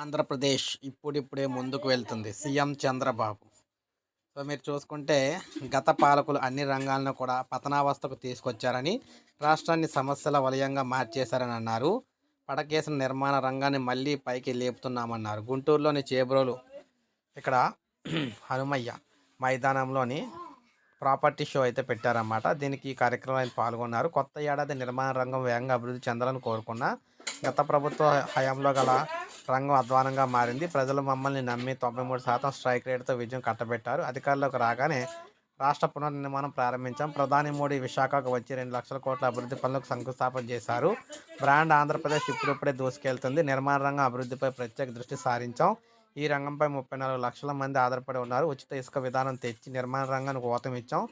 ఆంధ్రప్రదేశ్ ఇప్పుడిప్పుడే ముందుకు వెళ్తుంది. సీఎం చంద్రబాబు. సో మీరు చూసుకుంటే గత పాలకులు అన్ని రంగాలను కూడా పతనావస్థకు తీసుకొచ్చారని రాష్ట్రాన్ని సమస్యల వలయంగా మార్చేశారని అన్నారు. పడకేసిన నిర్మాణ రంగాన్ని మళ్ళీ పైకి లేపుతున్నామన్నారు. గుంటూరులోని చేబ్రోలు ఇక్కడ హనుమయ్య మైదానంలోని ప్రాపర్టీ షో అయితే పెట్టారన్నమాట. దీనికి ఈ కార్యక్రమంలో ఆయన పాల్గొన్నారు. కొత్త ఏడాది నిర్మాణ రంగం వేగంగా అభివృద్ధి చెందాలని కోరుకున్న గత ప్రభుత్వ హయాంలో గల రంగం అధ్వానంగా మారింది. ప్రజలు మమ్మల్ని నమ్మి తొంభై మూడు శాతం స్ట్రైక్ రేటుతో విజయం కట్టబెట్టారు. అధికారంలోకి రాగానే రాష్ట్ర పునర్నిర్మాణం ప్రారంభించాం. ప్రధాని మోడీ విశాఖకు వచ్చి రెండు లక్షల కోట్ల అభివృద్ధి పనులకు శంకుస్థాపన చేశారు. బ్రాండ్ ఆంధ్రప్రదేశ్ ఇప్పుడిప్పుడే దూసుకెళ్తుంది. నిర్మాణ రంగం అభివృద్ధిపై ప్రత్యేక దృష్టి సారించాం. ఈ రంగంపై ముప్పై నాలుగు లక్షల మంది ఆధారపడి ఉన్నారు. ఉచిత ఇసుక విధానం తెచ్చి నిర్మాణ రంగానికి ఊతం ఇచ్చాం.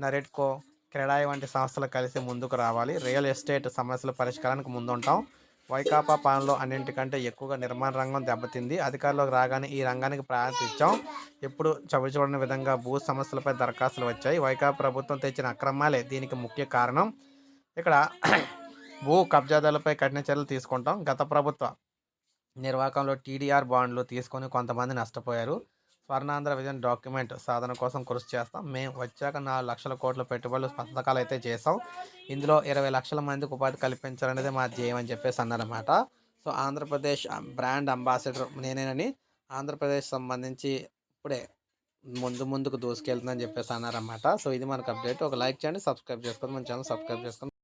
నరెట్కో క్రెడాయి వంటి సంస్థలు కలిసి ముందుకు రావాలి. రియల్ ఎస్టేట్ సమస్యల పరిష్కారానికి ముందుంటాం. వైకాపా పాలనలో అన్నింటికంటే ఎక్కువగా నిర్మాణ రంగం దెబ్బతింది. అధికారంలోకి రాగానే ఈ రంగానికి ప్రాధాన్యత ఎప్పుడు చవి చూడని విధంగా భూ సమస్యలపై దరఖాస్తులు వచ్చాయి. వైకాపా ప్రభుత్వం తెచ్చిన అక్రమాలే దీనికి ముఖ్య కారణం. ఇక్కడ భూ కబ్జాదారులపై కఠిన చర్యలు తీసుకుంటాం. గత ప్రభుత్వ నిర్వాహకంలో టీడీఆర్ బాండ్లు తీసుకొని కొంతమంది నష్టపోయారు. స్వర్ణాంధ్ర విజన్ డాక్యుమెంట్ సాధన కోసం కృషి చేస్తాం. మేము వచ్చాక నాలుగు లక్షల కోట్ల పెట్టుబడులు పథకాలు అయితే చేసాం ఇందులో ఇరవై లక్షల మందికి ఉపాధి కల్పించాలనేది మా ధ్యేయం అని చెప్పేసి అన్నారన్నమాట. సో ఆంధ్రప్రదేశ్ బ్రాండ్ అంబాసిడర్ నేనేనని ఆంధ్రప్రదేశ్ సంబంధించి ఇప్పుడే ముందు ముందుకు దూసుకెళ్తుందని చెప్పేసి అన్నారన్నమాట. సో ఇది మనకు అప్డేట్. ఒక లైక్ చేయండి సబ్స్క్రైబ్ చేసుకోండి. మన ఛానల్ సబ్స్క్రైబ్ చేసుకోండి.